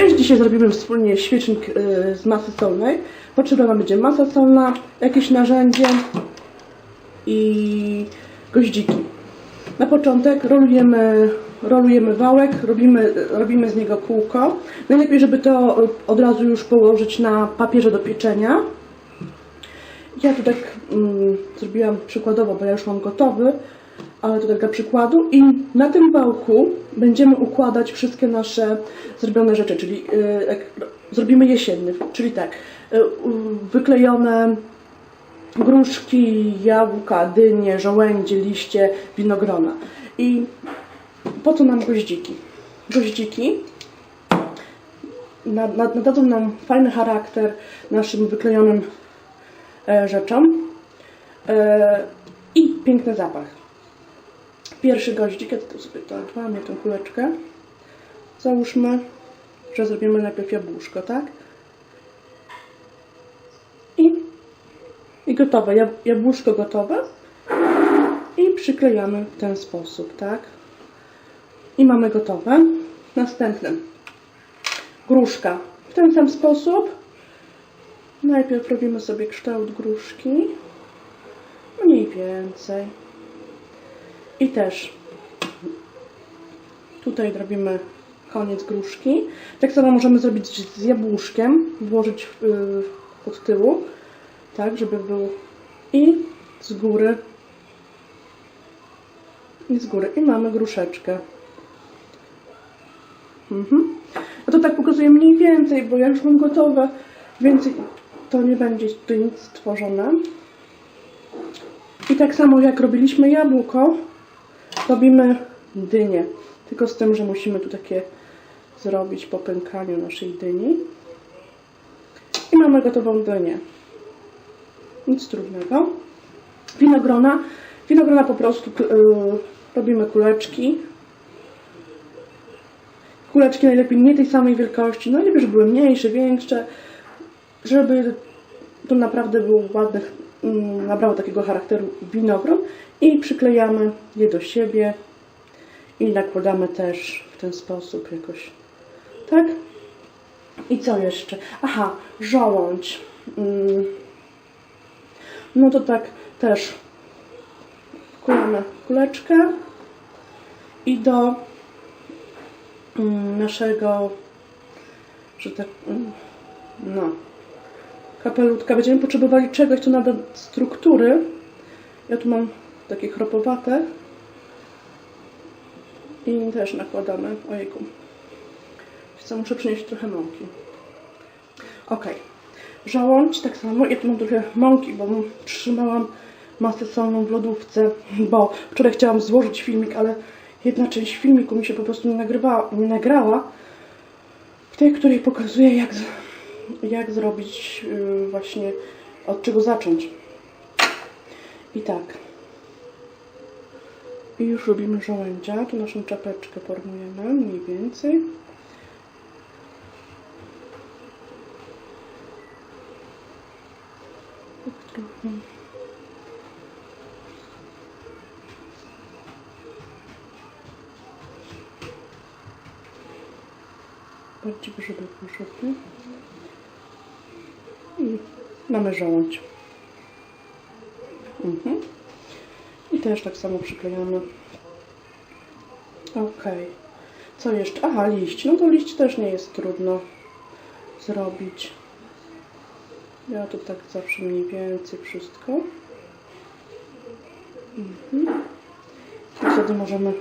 Cześć, dzisiaj zrobimy wspólnie świecznik y, z masy solnej. Potrzebna nam będzie masa solna, jakieś narzędzie i goździki. Na początek rolujemy, rolujemy wałek, robimy, robimy z niego kółko. Najlepiej, żeby to od razu już położyć na papierze do pieczenia. Ja tu tak mm, zrobiłam przykładowo, bo ja już mam gotowy, ale to tak dla przykładu. I na tym wałku będziemy układać wszystkie nasze zrobione rzeczy, czyli jak zrobimy jesienny, czyli tak, u- wyklejone gruszki, jabłka, dynie, żołędzie, liście, winogrona. I po co nam goździki? Goździki nad- nad- nadadzą nam fajny charakter naszym wyklejonym e, rzeczom e, i piękny zapach. Pierwszy goździk, ja tu sobie to łamię tą kuleczkę. Załóżmy, że zrobimy najpierw jabłuszko, tak? I, i gotowe, Jab- jabłuszko gotowe. I przyklejamy w ten sposób, tak? I mamy gotowe. Następny. Gruszka. W ten sam sposób. Najpierw robimy sobie kształt gruszki. Mniej więcej. I też tutaj robimy koniec gruszki. Tak samo możemy zrobić z jabłuszkiem, włożyć w, y, od tyłu, tak, żeby był i z góry i z góry. I mamy gruszeczkę. Mhm. Ja to tak pokazuję mniej więcej, bo ja już mam gotowe. Więcej to nie będzie tutaj nic stworzone. I tak samo jak robiliśmy jabłko, robimy dynię. Tylko z tym, że musimy tu takie zrobić po pękaniu naszej dyni. I mamy gotową dynię. Nic trudnego. Winogrona. Winogrona po prostu y, robimy kuleczki. Kuleczki najlepiej nie tej samej wielkości. Najlepiej, żeby były mniejsze, większe. Żeby to naprawdę było ładne, mm, nabrało takiego charakteru winogron. I przyklejamy je do siebie. I nakładamy też w ten sposób jakoś. Tak? I co jeszcze? Aha, żołądź. Mm. No to tak też kulamy kuleczkę i do mm, naszego, że tak, mm, no, kapelutka będziemy potrzebowali czegoś, co nada struktury. Ja tu mam takie chropowate i też nakładamy, ojejku, co, muszę przynieść trochę mąki. Ok. Żołądź tak samo. Ja tu mam trochę mąki, bo trzymałam masę solną w lodówce, bo wczoraj chciałam złożyć filmik, ale jedna część filmiku mi się po prostu nie, nagrywała, nie nagrała. W tej, której pokazuję, jak, jak zrobić yy, właśnie, od czego zacząć. I tak. I już robimy żołędzia. Tu naszą czapeczkę formujemy mniej więcej. Bardziej żeby poszedł. Mamy żołądź. Mhm. I też tak samo przyklejamy. Ok. Co jeszcze? Aha, liść. No to liść też nie jest trudno zrobić. Ja to tak zawsze mniej więcej wszystko. Mhm. I wtedy możemy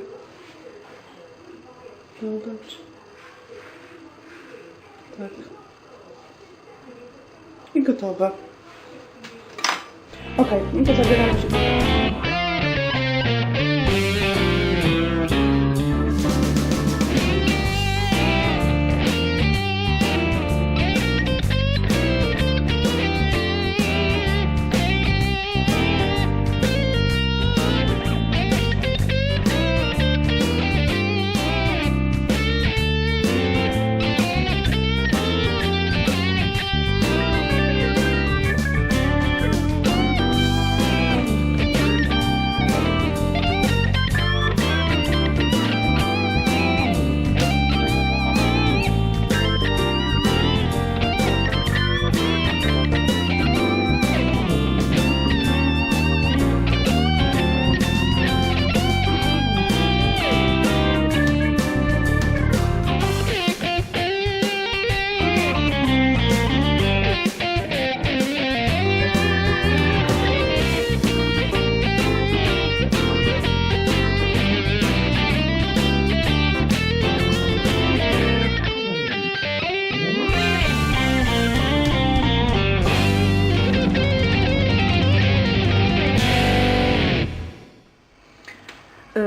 dodać. Tak. I gotowe. Ok, no to zabieramy się.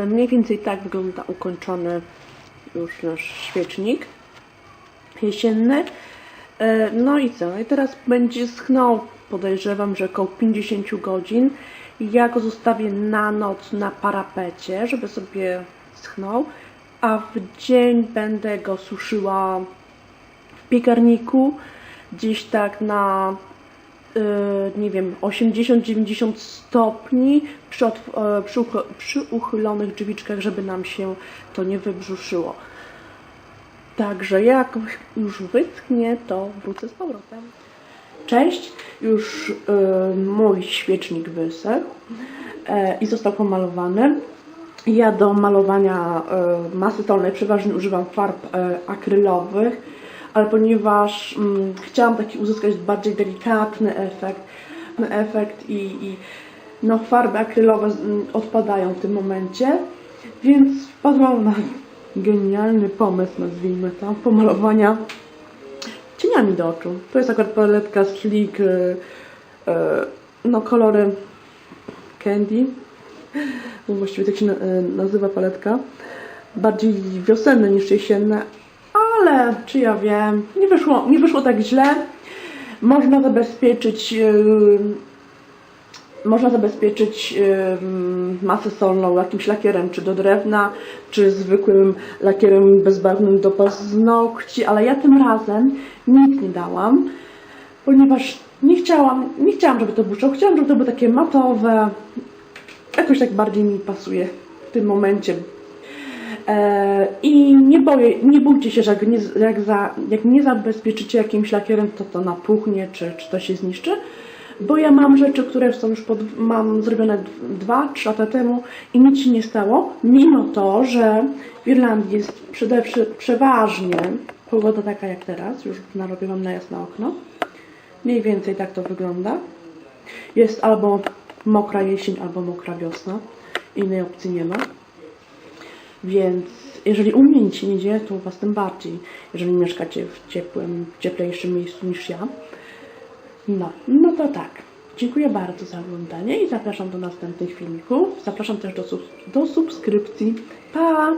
Mniej więcej tak wygląda ukończony już nasz świecznik jesienny. E, No i co? I teraz będzie schnął, podejrzewam, że około 50 godzin. Ja go zostawię na noc na parapecie, żeby sobie schnął, a w dzień będę go suszyła w piekarniku, gdzieś tak na nie wiem, 80-90 stopni przy, otw- e, przy, przy uchylonych drzwiczkach, żeby nam się to nie wybrzuszyło. Także jak już wyschnie, to wrócę z powrotem. Cześć, już y, mój świecznik wysechł e, i został pomalowany. Ja do malowania e, masy dolnej przeważnie używam farb akrylowych, ale ponieważ mm, chciałam taki uzyskać bardziej delikatny efekt, efekt i, i no, farby akrylowe mm, odpadają w tym momencie, więc wpadłam na genialny pomysł, nazwijmy to, pomalowania cieniami do oczu. To jest akurat paletka Sleek, e, e, no kolory candy, właściwie tak się e, nazywa paletka. Bardziej wiosenne niż jesienne, ale czy ja wiem, nie wyszło, nie wyszło tak źle. Można zabezpieczyć e, można zabezpieczyć ym, masę solną jakimś lakierem, czy do drewna, czy zwykłym lakierem bezbarwnym do paznokci, ale ja tym razem nic nie dałam, ponieważ nie chciałam, nie chciałam, żeby to błyszczało, chciałam, żeby to było takie matowe, jakoś tak bardziej mi pasuje w tym momencie. E, I nie, boję, nie bójcie się, że jak nie, jak, za, jak nie zabezpieczycie jakimś lakierem, to to napuchnie, czy, czy to się zniszczy. Bo ja mam rzeczy, które są już pod, mam zrobione 2-3 lata temu i nic się nie stało, mimo to, że w Irlandii jest przede, przeważnie pogoda taka jak teraz, już narobiłam na jasne okno. Mniej więcej tak to wygląda. Jest albo mokra jesień, albo mokra wiosna. Innej opcji nie ma. Więc jeżeli u mnie nic się nie dzieje, to u Was tym bardziej, jeżeli mieszkacie w ciepłym, cieplejszym miejscu niż ja. No, no to tak. Dziękuję bardzo za oglądanie i zapraszam do następnych filmików. Zapraszam też do, sub- do subskrypcji. Pa!